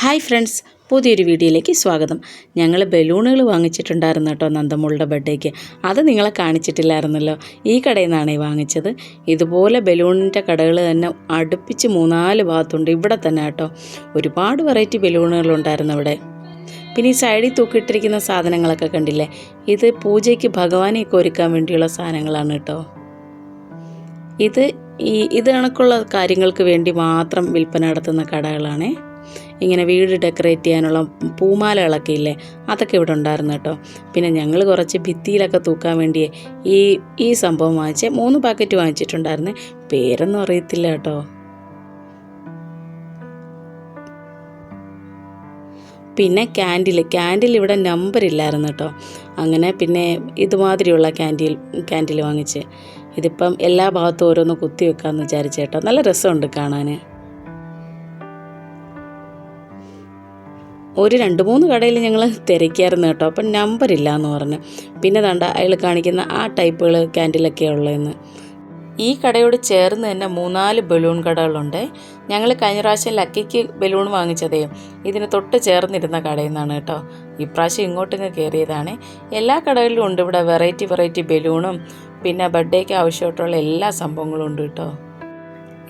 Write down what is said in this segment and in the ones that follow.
Hi friends പുതിയൊരു വീഡിയോയിലേക്ക് സ്വാഗതം. ഞങ്ങൾ ബലൂണുകൾ വാങ്ങിച്ചിട്ടുണ്ടായിരുന്നു കേട്ടോ നന്ദമ്മളുടെ ബർത്ത്ഡേക്ക്. അത് നിങ്ങളെ കാണിച്ചിട്ടില്ലായിരുന്നല്ലോ. ഈ കടയിൽ നിന്നാണ് വാങ്ങിച്ചത്. ഇതുപോലെ ബലൂണിന്റെ കടകൾ തന്നെ അടുപ്പിച്ച് മൂന്നാൽ ഭാഗത്തുണ്ട്. ഇവിടെ തന്നെ കേട്ടോ. ഒരുപാട് വെറൈറ്റി ബലൂണുകൾ ബലൂണുകളുണ്ടായിരുന്നു ഇവിടെ പിന്നെ ഈ സൈഡിൽ തൂക്കിയിട്ടിരിക്കുന്ന സാധനങ്ങളൊക്കെ കണ്ടില്ലേ? ഇത് പൂജയ്ക്ക് ഭഗവാനെയൊക്കെ ഒരുക്കാൻ വേണ്ടിയുള്ള സാധനങ്ങളാണ് കേട്ടോ. ഇത് ഈ ഇത് കണക്കുള്ള കാര്യങ്ങൾക്ക് വേണ്ടി മാത്രം വിൽപ്പന നടത്തുന്ന കടകളാണേ. ഇങ്ങനെ വീട് ഡെക്കറേറ്റ് ചെയ്യാനുള്ള പൂമാലകളൊക്കെ ഇല്ലേ? അതൊക്കെ ഇവിടെ ഉണ്ടായിരുന്നു കേട്ടോ. പിന്നെ ഞങ്ങൾ കുറച്ച് ഭിത്തിയിലൊക്കെ തൂക്കാൻ വേണ്ടി ഈ ഈ സംഭവം വാങ്ങിച്ച്. മൂന്ന് പാക്കറ്റ് വാങ്ങിച്ചിട്ടുണ്ടായിരുന്നു. പേരൊന്നും അറിയത്തില്ല കേട്ടോ. പിന്നെ ക്യാൻഡിൽ ക്യാൻഡിൽ ഇവിടെ നമ്പർ ഇല്ലായിരുന്നു കേട്ടോ. അങ്ങനെ പിന്നെ ഇതുമാതിരിയുള്ള ക്യാൻഡിൽ ക്യാൻഡിൽ വാങ്ങിച്ച്. ഇതിപ്പം എല്ലാ ഭാഗത്തും ഓരോന്ന് കുത്തി വെക്കാമെന്ന് വിചാരിച്ചേട്ടോ നല്ല രസമുണ്ട് കാണാൻ ഒരു രണ്ട് മൂന്ന് കടയിൽ ഞങ്ങൾ തിരക്കിയായിരുന്നു കേട്ടോ. അപ്പം നമ്പർ ഇല്ല എന്ന് പറഞ്ഞു. പിന്നെ തണ്ട അയാൾ കാണിക്കുന്ന ആ ടൈപ്പുകൾ ക്യാൻഡിലൊക്കെ ഉള്ളതെന്ന് ഈ കടയോട് ചേർന്ന് തന്നെ മൂന്നാൽ ബലൂൺ കടകളുണ്ട്. ഞങ്ങൾ കഴിഞ്ഞ പ്രാവശ്യം ലക്കിക്ക് ബലൂൺ വാങ്ങിച്ചതേ. ഇതിന് തൊട്ട് ചേർന്നിരുന്ന കടയിൽ നിന്നാണ് കേട്ടോ. ഇപ്രാവശ്യം ഇങ്ങോട്ടിങ്ങ് കയറിയതാണ് എല്ലാ കടകളിലും ഉണ്ട് ഇവിടെ വെറൈറ്റി വെറൈറ്റി ബലൂണും പിന്നെ ബർത്ത്ഡേക്ക് ആവശ്യമായിട്ടുള്ള എല്ലാ സംഭവങ്ങളും ഉണ്ട് കേട്ടോ.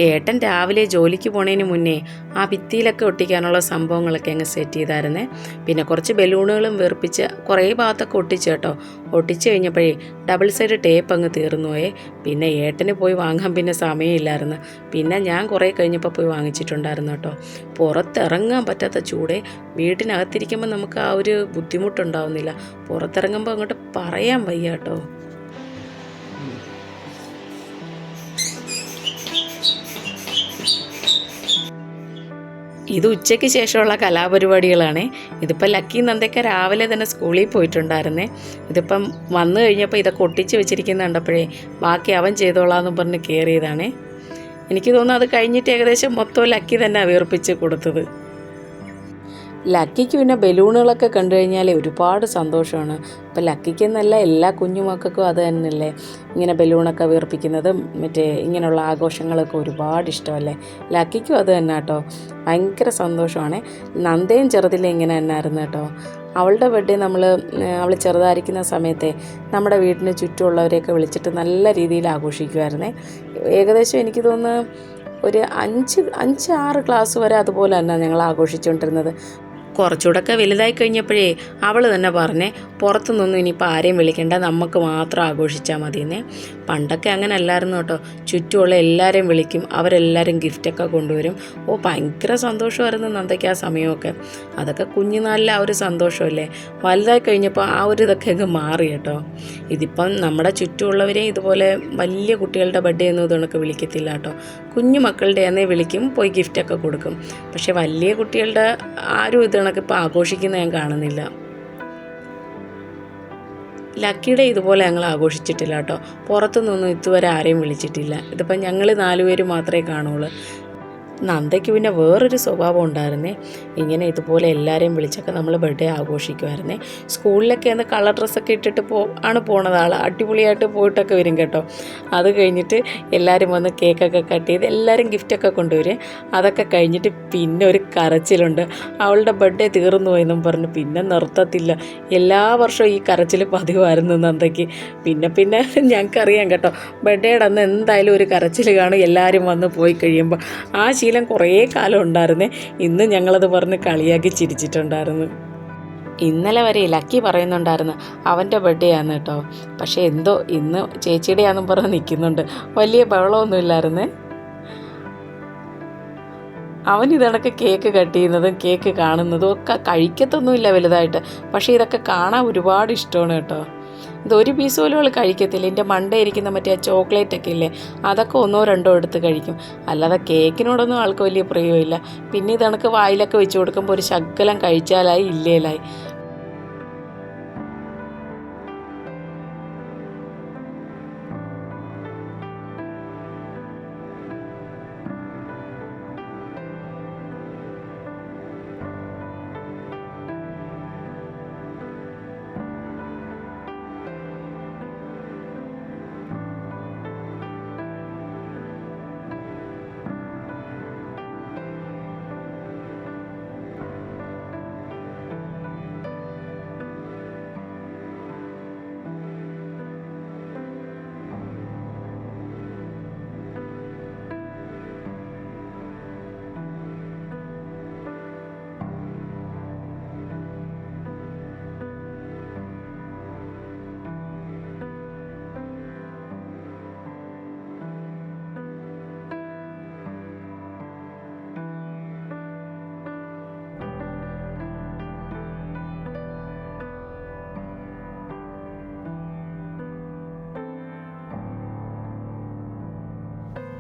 ഏട്ടൻ രാവിലെ ജോലിക്ക് പോണതിന് മുന്നേ ആ ഭിത്തിയിലൊക്കെ ഒട്ടിക്കാനുള്ള സംഭവങ്ങളൊക്കെ അങ്ങ് സെറ്റ് ചെയ്തായിരുന്നേ. പിന്നെ കുറച്ച് ബലൂണുകളും വീർപ്പിച്ച് കുറേ ഭാഗത്തൊക്കെ ഒട്ടിച്ച് കേട്ടോ. ഒട്ടിച്ച് കഴിഞ്ഞപ്പോഴേ ഡബിൾ സൈഡ് ടേപ്പ് അങ്ങ് തീർന്നു പോയേ. പിന്നെ ഏട്ടന് പോയി വാങ്ങാൻ പിന്നെ സമയമില്ലായിരുന്നു. പിന്നെ ഞാൻ കുറേ കഴിഞ്ഞപ്പോൾ പോയി വാങ്ങിച്ചിട്ടുണ്ടായിരുന്നു കേട്ടോ. പുറത്തിറങ്ങാൻ പറ്റാത്ത ചൂടെ. വീട്ടിനകത്തിരിക്കുമ്പോൾ നമുക്ക് ആ ഒരു ബുദ്ധിമുട്ടുണ്ടാവുന്നില്ല. പുറത്തിറങ്ങുമ്പോൾ അങ്ങോട്ട് പറയാൻ വയ്യ കേട്ടോ. ഇത് ഉച്ചയ്ക്ക് ശേഷമുള്ള കലാപരിപാടികളാണ്. ഇതിപ്പോൾ ലക്കി നന്ദയൊക്കെ രാവിലെ തന്നെ സ്കൂളിൽ പോയിട്ടുണ്ടായിരുന്നേ. ഇതിപ്പം വന്നു കഴിഞ്ഞപ്പോൾ ഇതൊക്കെ ഒട്ടിച്ച് വെച്ചിരിക്കുന്ന കണ്ടപ്പോഴേ ബാക്കി അവൻ ചെയ്തോളാന്ന് പറഞ്ഞ് കയറിയതാണേ എനിക്ക് തോന്നുന്നു അത് കഴിഞ്ഞിട്ട് ഏകദേശം മൊത്തം ലക്കി തന്നെ വീർപ്പിച്ച് കൊടുത്തത്. ലക്കിക്ക് പിന്നെ ബലൂണുകളൊക്കെ കണ്ടു കഴിഞ്ഞാൽ ഒരുപാട് സന്തോഷമാണ്. ഇപ്പം ലക്കിക്ക് എന്നല്ല എല്ലാ കുഞ്ഞുമക്കൾക്കും അത് തന്നെയല്ലേ? ഇങ്ങനെ ബലൂണൊക്കെ വീർപ്പിക്കുന്നതും മറ്റേ ഇങ്ങനെയുള്ള ആഘോഷങ്ങളൊക്കെ ഒരുപാട് ഇഷ്ടമല്ലേ? ലക്കിക്കും അത് തന്നെ കേട്ടോ. ഭയങ്കര സന്തോഷമാണ്. നന്ദയും ചെറുതിലെ ഇങ്ങനെ തന്നെയായിരുന്നു കേട്ടോ. അവളുടെ ബർത്ത്ഡേ നമ്മൾ അവൾ ചെറുതായിരിക്കുന്ന സമയത്തെ നമ്മുടെ വീടിന് ചുറ്റുമുള്ളവരെയൊക്കെ വിളിച്ചിട്ട് നല്ല രീതിയിൽ ആഘോഷിക്കുമായിരുന്നേ. ഏകദേശം എനിക്ക് തോന്നുന്നു ഒരു അഞ്ച് അഞ്ച് ആറ് ക്ലാസ് വരെ അതുപോലെ തന്നെ ഞങ്ങൾ ആഘോഷിച്ചുകൊണ്ടിരുന്നത്. കുറച്ചുകൂടെയൊക്കെ വലുതായി കഴിഞ്ഞപ്പോഴേ അവൾ തന്നെ പറഞ്ഞേ പുറത്തുനിന്നൊന്നും ഇനിയിപ്പോൾ ആരെയും വിളിക്കേണ്ട. നമുക്ക് മാത്രം ആഘോഷിച്ചാൽ മതിയെന്നേ. പണ്ടൊക്കെ അങ്ങനെ അല്ലായിരുന്നു കേട്ടോ. ചുറ്റുമുള്ള എല്ലാവരെയും വിളിക്കും. അവരെല്ലാവരും ഗിഫ്റ്റൊക്കെ കൊണ്ടുവരും. ഓ ഭയങ്കര സന്തോഷമായിരുന്നു നന്ദയ്ക്ക് ആ സമയമൊക്കെ. അതൊക്കെ കുഞ്ഞുനാളിലെ ആ ഒരു സന്തോഷമല്ലേ? വലുതായി കഴിഞ്ഞപ്പോൾ ആ ഒരു ഇതൊക്കെ അങ്ങ് മാറി കേട്ടോ. ഇതിപ്പം നമ്മുടെ ചുറ്റുമുള്ളവരെ ഇതുപോലെ വലിയ കുട്ടികളുടെ ബർത്ത്ഡേ ഒന്നും ഇതൊക്കെ വിളിക്കത്തില്ല കേട്ടോ. കുഞ്ഞു മക്കളുടെ എന്നേ വിളിക്കും പോയി ഗിഫ്റ്റൊക്കെ കൊടുക്കും. പക്ഷേ വലിയ കുട്ടികളുടെ ആരും ഇതൊക്കെ ഇപ്പോൾ ആഘോഷിക്കുന്ന ഞാൻ കാണുന്നില്ല. ലക്കിയുടെ ഇതുപോലെ ഞങ്ങൾ ആഘോഷിച്ചിട്ടില്ല കേട്ടോ. പുറത്തുനിന്നൊന്നും ഇതുവരെ ആരെയും വിളിച്ചിട്ടില്ല. ഇതിപ്പം ഞങ്ങൾ നാലുപേർ മാത്രമേ കാണുള്ളൂ. നന്ദയ്ക്ക് പിന്നെ വേറൊരു സ്വഭാവം ഉണ്ടായിരുന്നേ. ഇങ്ങനെ ഇതുപോലെ എല്ലാവരെയും വിളിച്ചൊക്കെ നമ്മൾ ബർത്ത്ഡേ ആഘോഷിക്കുമായിരുന്നേ. സ്കൂളിലൊക്കെ അന്ന് കളർ ഡ്രസ്സൊക്കെ ഇട്ടിട്ട് പോ ആണ് പോണത്. ആൾ അടിപൊളിയായിട്ട് പോയിട്ടൊക്കെ വരും കേട്ടോ. അത് കഴിഞ്ഞിട്ട് എല്ലാവരും വന്ന് കേക്കൊക്കെ കട്ട് ചെയ്ത് എല്ലാവരും ഗിഫ്റ്റൊക്കെ കൊണ്ടുവരും. അതൊക്കെ കഴിഞ്ഞിട്ട് പിന്നെ ഒരു കരച്ചിലുണ്ട്. അവളുടെ ബർത്ത്ഡേ തീർന്നു പോയെന്നും പറഞ്ഞ് പിന്നെ നിർത്തത്തില്ല. എല്ലാ വർഷവും ഈ കരച്ചിൽ പതിവായിരുന്നു നന്ദയ്ക്ക്. പിന്നെ പിന്നെ ഞങ്ങൾക്കറിയാം കേട്ടോ. ബർത്ത്ഡേയുടെ അന്ന് എന്തായാലും ഒരു കരച്ചിൽ കാണും. എല്ലാവരും വന്ന് പോയി കഴിയുമ്പോൾ ആ ശീലം കുറേ കാലം ഉണ്ടായിരുന്നേ. ഇന്ന് ഞങ്ങളത് പറഞ്ഞ് കളിയാക്കി ചിരിച്ചിട്ടുണ്ടായിരുന്നു. ഇന്നലെ വരെ ലക്കി പറയുന്നുണ്ടായിരുന്നു അവന്റെ ബർത്ത്ഡേ ആണ് കേട്ടോ. പക്ഷേ എന്തോ ഇന്ന് ചേച്ചിയുടെ ആണെന്ന് പറഞ്ഞ് നിൽക്കുന്നുണ്ട്. വലിയ ബഹളമൊന്നും ഇല്ലായിരുന്നേ അവൻ ഇതണക്ക് കേക്ക് കട്ട് ചെയ്യുന്നതും കേക്ക് കാണുന്നതും ഒക്കെ കഴിക്കത്തൊന്നുമില്ല വലുതായിട്ട്. പക്ഷേ ഇതൊക്കെ കാണാൻ ഒരുപാട് ഇഷ്ടമാണ് കേട്ടോ. ഇത് ഒരു പീസ് പോലും അവൾ കഴിക്കത്തില്ല. എന്റെ മണ്ട ഇരിക്കുന്ന മറ്റേ ചോക്ലേറ്റ് ഒക്കെ ഇല്ലേ അതൊക്കെ ഒന്നോ രണ്ടോ എടുത്ത് കഴിക്കും. അല്ലാതെ കേക്കിനോടൊന്നും ആൾക്ക് വലിയ പ്രിയമില്ല പിന്നെ ഇതണക്ക് വായിലൊക്കെ വെച്ച് കൊടുക്കുമ്പോൾ ഒരു ശകലം കഴിച്ചാലായി ഇല്ലേലായി.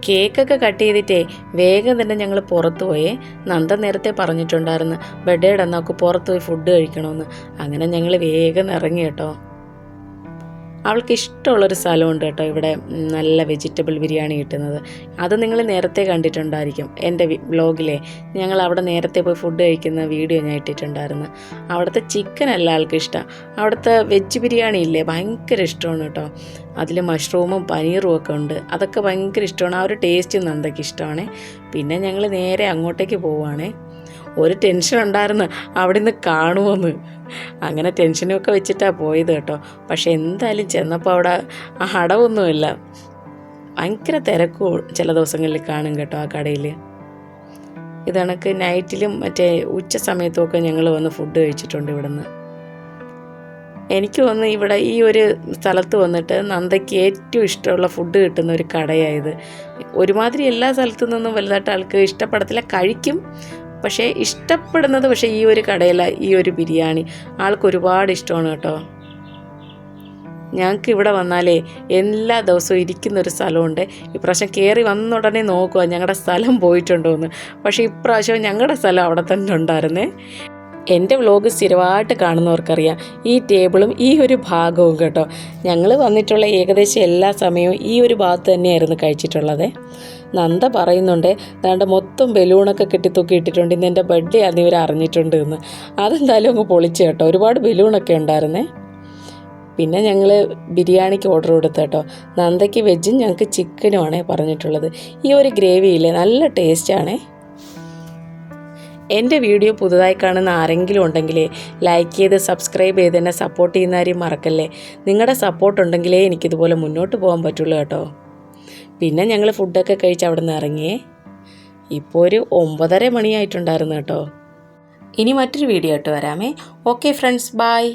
കേക്കൊക്കെ കട്ട് ചെയ്തിട്ടേ വേഗം തന്നെ ഞങ്ങൾ പുറത്തു പോയേ. നന്ദ നേരത്തെ പറഞ്ഞിട്ടുണ്ടായിരുന്നു ബർത്ത്ഡേയുടെ നമുക്ക് പുറത്ത് പോയി ഫുഡ് കഴിക്കണമെന്ന് അങ്ങനെ ഞങ്ങൾ വേഗം ഇറങ്ങി കേട്ടോ. അവൾക്ക് ഇഷ്ടമുള്ളൊരു സ്ഥലമുണ്ട് കേട്ടോ ഇവിടെ. നല്ല വെജിറ്റബിൾ ബിരിയാണി കിട്ടുന്നത്. അത് നിങ്ങൾ നേരത്തെ കണ്ടിട്ടുണ്ടായിരിക്കും എന്റെ വ്ലോഗിലെ. ഞങ്ങൾ അവിടെ നേരത്തെ പോയി ഫുഡ് കഴിക്കുന്ന വീഡിയോ ഞാൻ ഇട്ടിട്ടുണ്ടായിരുന്നു. അവിടുത്തെ ചിക്കൻ അല്ല ആൾക്ക് ഇഷ്ടം അവിടുത്തെ വെജ് ബിരിയാണി ഇല്ലേ? ഭയങ്കര ഇഷ്ടമാണ് കേട്ടോ. അതിൽ മഷ്റൂമും പനീറും ഒക്കെ ഉണ്ട്. അതൊക്കെ ഭയങ്കര ഇഷ്ടമാണ്. ആ ഒരു ടേസ്റ്റ് നന്ദയ്ക്ക് ഇഷ്ടമാണ്. പിന്നെ ഞങ്ങൾ നേരെ അങ്ങോട്ടേക്ക് പോവുകയാണേ. ഒരു ടെൻഷൻ ഉണ്ടായിരുന്നു അവിടെ നിന്ന് കാണുമോന്ന്. അങ്ങനെ ടെൻഷനൊക്കെ വെച്ചിട്ടാണ് പോയത് കേട്ടോ. പക്ഷെ എന്തായാലും ചെന്നപ്പോൾ അവിടെ ആ അടവൊന്നുമില്ല. ഭയങ്കര തിരക്കും ചില ദിവസങ്ങളിൽ കാണും കേട്ടോ ആ കടയിൽ. ഇതണക്ക് നൈറ്റിലും മറ്റേ ഉച്ച സമയത്തുമൊക്കെ ഞങ്ങൾ വന്ന് ഫുഡ് കഴിച്ചിട്ടുണ്ട് ഇവിടുന്ന്. എനിക്ക് വന്ന് ഇവിടെ ഈ ഒരു സ്ഥലത്ത് വന്നിട്ട് നന്ദയ്ക്ക് ഏറ്റവും ഇഷ്ടമുള്ള ഫുഡ് കിട്ടുന്ന ഒരു കടയായത് ഒരുമാതിരി എല്ലാ സ്ഥലത്തു നിന്നും വലുതായിട്ട് ആൾക്ക് ഇഷ്ടപ്പെടത്തില്ല. കഴിക്കും. പക്ഷേ ഇഷ്ടപ്പെടുന്നത് പക്ഷേ ഈ ഒരു കടയില ഈ ഒരു ബിരിയാണി. ആൾക്ക് ഒരുപാട് ഇഷ്ടമാണ് കേട്ടോ. ഞങ്ങൾക്ക് ഇവിടെ വന്നാലേ എല്ലാ ദിവസവും ഇരിക്കുന്ന ഒരു സ്ഥലമുണ്ട്. ഇപ്രാവശ്യം കയറി വന്ന ഉടനെ നോക്കുക ഞങ്ങളുടെ സ്ഥലം പോയിട്ടുണ്ടോ എന്ന് പക്ഷേ ഇപ്രാവശ്യം ഞങ്ങളുടെ സ്ഥലം അവിടെ തന്നെ ഉണ്ടായിരുന്നേ. എന്റെ വ്ലോഗ് സ്ഥിരമായിട്ട് കാണുന്നവർക്കറിയാം ഈ ടേബിളും ഈ ഒരു ഭാഗവും കേട്ടോ. ഞങ്ങൾ വന്നിട്ടുള്ള ഏകദേശം എല്ലാ സമയവും ഈ ഒരു ഭാഗത്ത് തന്നെയായിരുന്നു കഴിച്ചിട്ടുള്ളത്. നന്ദ പറയുന്നുണ്ട് ദാണ്ട് മൊത്തം ബലൂണൊക്കെ കെട്ടി തൂക്കി ഇട്ടിട്ടുണ്ട്. ഇന്ന് എന്റെ ബർത്ത്ഡേ ആണെന്ന് ഇവർ അറിഞ്ഞിട്ടുണ്ട് എന്ന്. അതെന്തായാലും അങ്ങ് പൊളിച്ചു കേട്ടോ. ഒരുപാട് ബലൂണൊക്കെ ഉണ്ടായിരുന്നേ. പിന്നെ ഞങ്ങൾ ബിരിയാണിക്ക് ഓർഡർ കൊടുത്തു കേട്ടോ. നന്ദയ്ക്ക് വെജും ഞങ്ങൾക്ക് ചിക്കനുമാണേ പറഞ്ഞിട്ടുള്ളത്. ഈ ഒരു ഗ്രേവിയില്ലേ നല്ല ടേസ്റ്റാണേ. എന്റെ വീഡിയോ പുതുതായി കാണുന്ന ആരെങ്കിലും ഉണ്ടെങ്കിൽ ലൈക്ക് ചെയ്ത് സബ്സ്ക്രൈബ് ചെയ്ത് എന്നെ സപ്പോർട്ട് ചെയ്യുന്ന ആരെയും മറക്കല്ലേ? നിങ്ങളുടെ സപ്പോർട്ട് ഉണ്ടെങ്കിലേ എനിക്കിതുപോലെ മുന്നോട്ട് പോകാൻ പറ്റുള്ളൂ കേട്ടോ. പിന്നെ ഞങ്ങൾ ഫുഡൊക്കെ കഴിച്ച് അവിടെ നിന്ന് ഇറങ്ങിയേ ഇപ്പോൾ ഒരു ഒമ്പതര മണിയായിട്ടുണ്ടായിരുന്നു കേട്ടോ. ഇനി മറ്റൊരു വീഡിയോ ആയിട്ട് വരാമേ. Okay friends bye